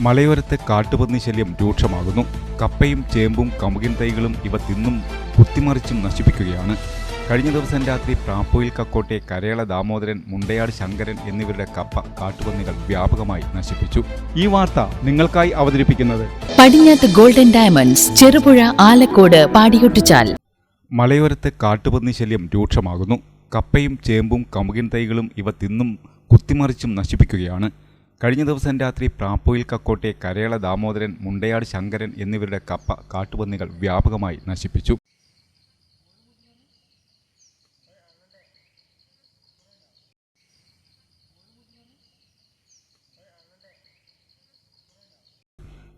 മലയോരത്തെ കാട്ടുപന്നി ശല്യം രൂക്ഷമാകുന്നു. കപ്പയും ചേമ്പും കമുകിൻ തൈകളും ഇവ തിന്നും കുത്തിമറിച്ചും നശിപ്പിക്കുകയാണ്. കഴിഞ്ഞ ദിവസം രാത്രി പ്രാപ്പോയിൽ കക്കോട്ടെ കരേള ദാമോദരൻ മുണ്ടയാട് ശങ്കരൻ എന്നിവരുടെ കപ്പ കാട്ടുപന്നികൾ വ്യാപകമായി നശിപ്പിച്ചു. ഈ വാർത്ത നിങ്ങൾക്കായി അവതരിപ്പിക്കുന്നത് പടിഞ്ഞാത്ത് ഗോൾഡൻ ഡയമണ്ട്സ് ചെറുപുഴ ആലക്കോട് പാടിയൊട്ടിച്ചാൽ. മലയോരത്തെ കാട്ടുപന്നി ശല്യം രൂക്ഷമാകുന്നു. കപ്പയും ചേമ്പും കമുകിൻ തൈകളും ഇവ തിന്നും കുത്തിമറിച്ചും നശിപ്പിക്കുകയാണ്. കഴിഞ്ഞ ദിവസം രാത്രി പ്രാപ്പോയിൽ കക്കോട്ടെ കരേള ദാമോദരൻ മുണ്ടയാട് ശങ്കരൻ എന്നിവരുടെ കപ്പ കാട്ടുപന്നികൾ വ്യാപകമായി നശിപ്പിച്ചു.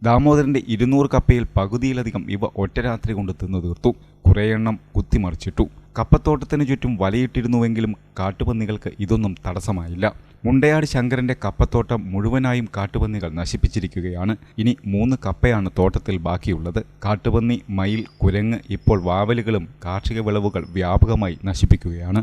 ദാമോദരന്റെ ഇരുന്നൂറ് കപ്പയിൽ പകുതിയിലധികം ഇവ ഒറ്റരാത്രി കൊണ്ട് തിന്നു തീർത്തു. കുറേയെണ്ണം കുത്തിമറിച്ചിട്ടു കപ്പത്തോട്ടത്തിന് ചുറ്റും വലയിട്ടിരുന്നുവെങ്കിലും കാട്ടുപന്നികൾക്ക് ഇതൊന്നും തടസ്സമായില്ല. മുണ്ടയാട് ശങ്കരന്റെ കപ്പത്തോട്ടം മുഴുവനായും കാട്ടുപന്നികൾ നശിപ്പിച്ചിരിക്കുകയാണ്. ഇനി മൂന്ന് കപ്പയാണ് തോട്ടത്തിൽ ബാക്കിയുള്ളത്. കാട്ടുപന്നി മയിൽ കുരങ്ങ് ഇപ്പോൾ വാവലുകളും കാർഷിക വിളവുകൾ വ്യാപകമായി നശിപ്പിക്കുകയാണ്.